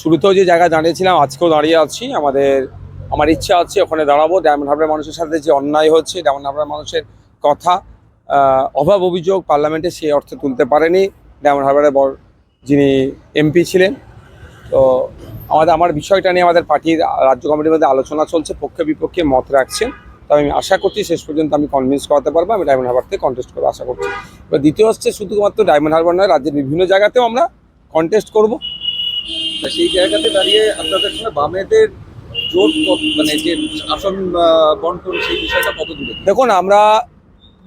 শুরুতেও যে জায়গায় দাঁড়িয়েছিলাম, আজকেও দাঁড়িয়ে আছি। আমাদের, আমার ইচ্ছা আছে ওখানে দাঁড়াবো। ডায়মন্ড হারবার মানুষের সাথে যে অন্যায় হচ্ছে, ডায়মন্ড হারবার মানুষের কথা অভাব অভিযোগ পার্লামেন্টে সেই অর্থে তুলতে পারেনি। ডায়মন্ড হারবারের বর যিনি এমপি ছিলেন, তো আমাদের, আমার বিষয়টা নিয়ে আমাদের পার্টির রাজ্য কমিটির মধ্যে আলোচনা চলছে, পক্ষে বিপক্ষে মত রাখছেন। তবে আমি আশা করছি শেষ পর্যন্ত আমি কনভিন্স করাতে পারব, আমি ডায়মন্ড হারবার থেকে কন্টেস্ট করব, আশা করছি। এবার দ্বিতীয় হচ্ছে শুধুমাত্র ডায়মন্ড হারবার নয়, রাজ্যের বিভিন্ন জায়গাতেও আমরা কন্টেস্ট করব। তা সেই জায়গাতে দাঁড়িয়ে আপনাদের সঙ্গে বামেদের জোট মানে যে আসন বন্টন, সেই বিষয়টা কত দূরে? দেখুন, আমরা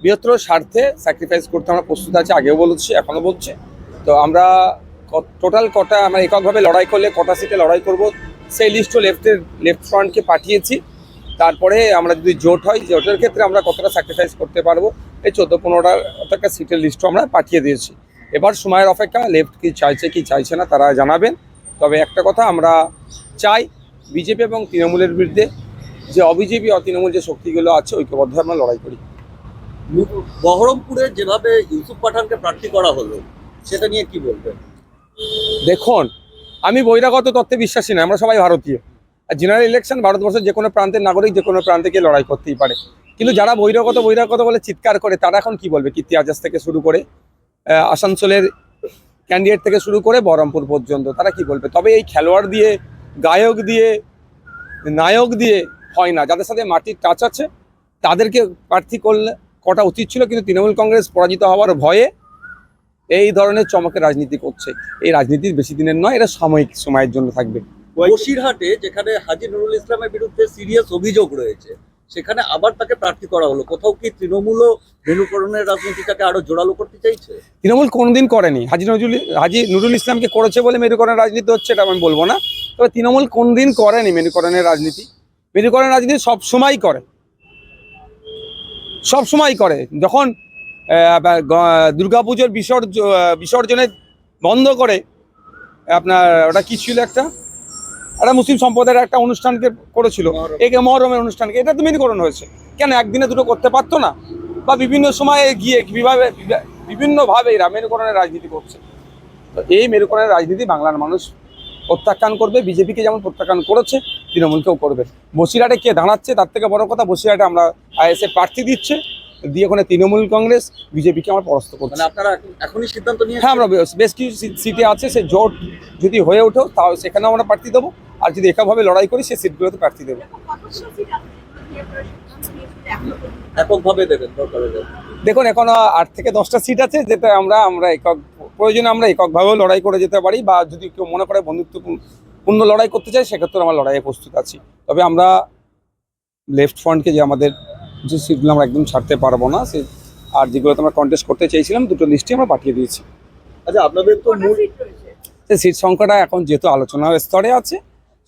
বৃহত্তর স্বার্থে স্যাক্রিফাইস করতে আমরা প্রস্তুত আছি, আগেও বলছি, এখনও বলছি। তো আমরা টোটাল কটা, আমরা এককভাবে লড়াই করলে, কটা সিটে লড়াই করব, সেই লিস্টও লেফটের লেফট ফ্রন্টকে পাঠিয়েছি। তারপরে আমরা যদি জোট হয়, জোটের ক্ষেত্রে আমরা কতটা স্যাক্রিফাইস করতে পারব, এই চোদ্দ পনেরোটা একটা সিটের লিস্টও আমরা পাঠিয়ে দিয়েছি। এবার সময়ের অপেক্ষা লেফট কি চাইছে কি চাইছে না, তারা জানাবেন। তবে একটা কথা আমরা চাই বিজেপি এবং তৃণমূলের বিরুদ্ধে যে অবিজেপি অতৃণমূল যে শক্তিগুলো আছে ঐক্যবদ্ধ আমরা লড়াই করি। বহরমপুরে যেভাবে ইউসুফ পাঠানকে প্রার্থী করা হলো সেটা নিয়ে কি বলবেন? দেখুন আমি বহিরাগত তত্ত্বে বিশ্বাসী না আমরা সবাই ভারতীয়। আর জেনারেল ইলেকশন ভারতবর্ষের যে কোনো প্রান্তের নাগরিক যে কোনো প্রান্তে গিয়ে লড়াই করতেই পারে। কিন্তু যারা বহিরাগত বহিরাগত বলে চিৎকার করে তারা এখন কি বলবে? কীর্তি আজাজ থেকে শুরু করে আসানসোলের ক্যান্ডিডেট থেকে শুরু করে বহরমপুর পর্যন্ত, তারা কি বলবে? তবে এই খেলোয়াড় দিয়ে, গায়ক দিয়ে, নায়ক দিয়ে হয় না। যাদের সাথে মাটির টাচ আছে, তাদেরকে প্রার্থী করলে কটা উচিত ছিল, কিন্তু তৃণমূল কংগ্রেস পরাজিত হওয়ার ভয়ে এই ধরনের চমকের রাজনীতি করছে। এই রাজনীতির বেশি দিনের নয়, এটা সাময়িক সময়ের জন্য থাকবে। বসিরহাটে যেখানে হাজি নুরুল ইসলামের বিরুদ্ধে সিরিয়াস অভিযোগ রয়েছে সেখানে আবার তাকে প্রার্থী করা হলো। কোথাও কি তৃণমূলও মেনুকরণের রাজনীতিটাকে আরও জোরালো করতে চাইছে? তৃণমূল কোনোদিন করেনি। হাজি নজরুল, হাজি নুরুল ইসলামকে করেছে বলে মেরুকরণের রাজনীতি হচ্ছে এটা আমি বলব না। তবে তৃণমূল কোনদিন করেনি মেরুকরণের রাজনীতি। মেরুকরণের রাজনীতি সব সময় করে। সব সময় করে যখন দুর্গাপুজোর বিসর্জ বিসর্জনে বন্ধ করে, আপনার, ওটা কি ছিল একটা? একটা মুসলিম সম্প্রদায়ের একটা অনুষ্ঠানকে করেছিল। একে মহরমের অনুষ্ঠানকে। এটা তো মেরুকরণ হয়েছে। কেন একদিনে দুটো করতে পারতো না? বা বিভিন্ন সময়ে গিয়ে কীভাবে বিভিন্নভাবে এরা মেরুকরণের রাজনীতি করছে। তো এই মেরুকরণের রাজনীতি বাংলার মানুষ প্রত্যাখ্যান করবে। বিজেপিকে যেমন প্রত্যাখ্যান করেছে তৃণমূলকেও করবে। বসিরহাটে কে দাঁড়াচ্ছে তার থেকে বড় কথা বসিরহাটে আমরা আইএসএ প্রার্থী দিচ্ছে। দিয়ে ওখানে তৃণমূল কংগ্রেস বিজেপিকে আমরা পরাস্ত করছি। মানে আপনারা এখনই সিদ্ধান্ত নিয়ে হ্যাঁ আমরা বেশ কিছু সিটে আছে। সে জোট যদি হয়ে ওঠে তাও সেখানেও আমরা প্রার্থী দেবো। আর যদি একাভাবে লড়াই করি সেই সিটগুলোতে প্রার্থী দেবো। এককভাবে দেবেন দেখুন এখন আট থেকে দশটা সিট আছে যেটা আমরা আমরা একক প্রয়োজনে আমরা এককভাবেও লড়াই করে যেতে পারি বা যদি কেউ মনে করে বন্ধুত্বপূর্ণ লড়াই করতে চাই সেক্ষেত্রে আমরা লড়াইয়ে প্রস্তুত আছি। তবে আমরা লেফট ফ্রন্টকে যে আমাদের যে সিটগুলো আমরা একদম ছাড়তে পারব না সে আর যেগুলোতে আমরা কন্টেস্ট করতে চেয়েছিলাম দুটো লিস্টই আমরা পাঠিয়ে দিয়েছি। আচ্ছা আপনাদের তো মূল সিট সংখ্যাটা এখন যেহেতু আলোচনার স্তরে আছে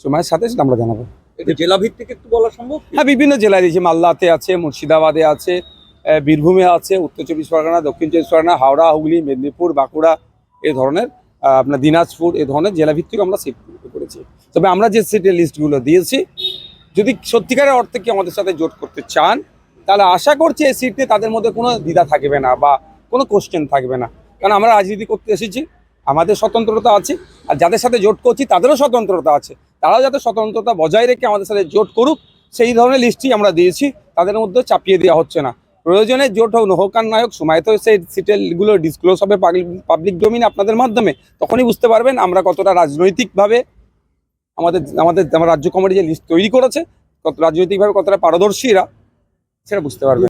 সময়ের সাথে সেটা আমরা জানাব। এটা জেলা ভিত্তিক একটু বলা সম্ভব? হ্যাঁ বিভিন্ন জেলায় দিয়েছি মালদাতে আছে মুর্শিদাবাদে আছে বীরভূমে আছে উত্তর চব্বিশ পরগনা দক্ষিণ চব্বিশ পরগনা হাওড়া হুগলি মেদিনীপুর বাঁকুড়া এ ধরনের আপনার দিনাজপুর এ ধরনের জেলা ভিত্তিক আমরা সিট করেছি। তবে আমরা যে সিটের লিস্টগুলো দিয়েছি যদি সত্যিকারের অর্থে কি আমাদের সাথে জোট করতে চান তাহলে আশা করছি এই সিটে তাদের মধ্যে কোনো দ্বিধা থাকবে না বা কোনো কোশ্চেন থাকবে না। কারণ আমরা রাজনীতি করতে এসেছি আমাদের স্বতন্ত্রতা আছে আর যাদের সাথে জোট করছি তাদেরও স্বতন্ত্রতা আছে। তারাও যাতে স্বতন্ত্রতা বজায় রেখে আমাদের সাথে জোট করুক, সেই ধরনের লিস্টই আমরা দিয়েছি। তাদের মধ্যে চাপিয়ে দেওয়া হচ্ছে না। প্রয়োজনে জোট হোক হোক আর না হোক, সময় তো সেই সিটেলগুলো ডিসক্লোজ হবে পাবলিক ডোমিন আপনাদের মাধ্যমে। তখনই বুঝতে পারবেন আমরা কতটা রাজনৈতিকভাবে আমাদের আমাদের, আমার রাজ্য কমিটি যে লিস্ট তৈরি করেছে, কত রাজনৈতিকভাবে কতটা পারদর্শী এরা, সেটা বুঝতে পারবেন।